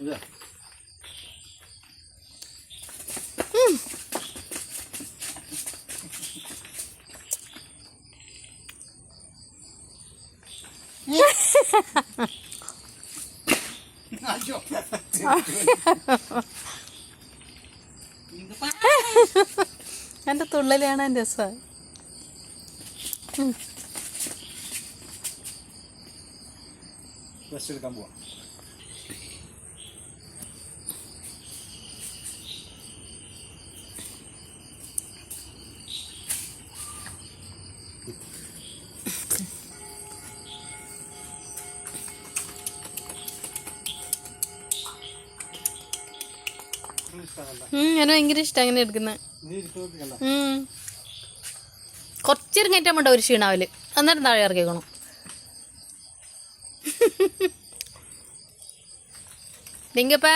ഇതാ അയ്യോ എന്റെ തുള്ളൽ റെസ്റ്റ് എടുക്കാൻ പോവാം. ഞാൻ ഭയങ്കര ഇഷ്ടം അങ്ങനെ എടുക്കുന്നത് വേണ്ട ഒരു ക്ഷീണാവൽ? അന്നേരം താഴെ ഇറക്കിക്കണം எங்கப்பா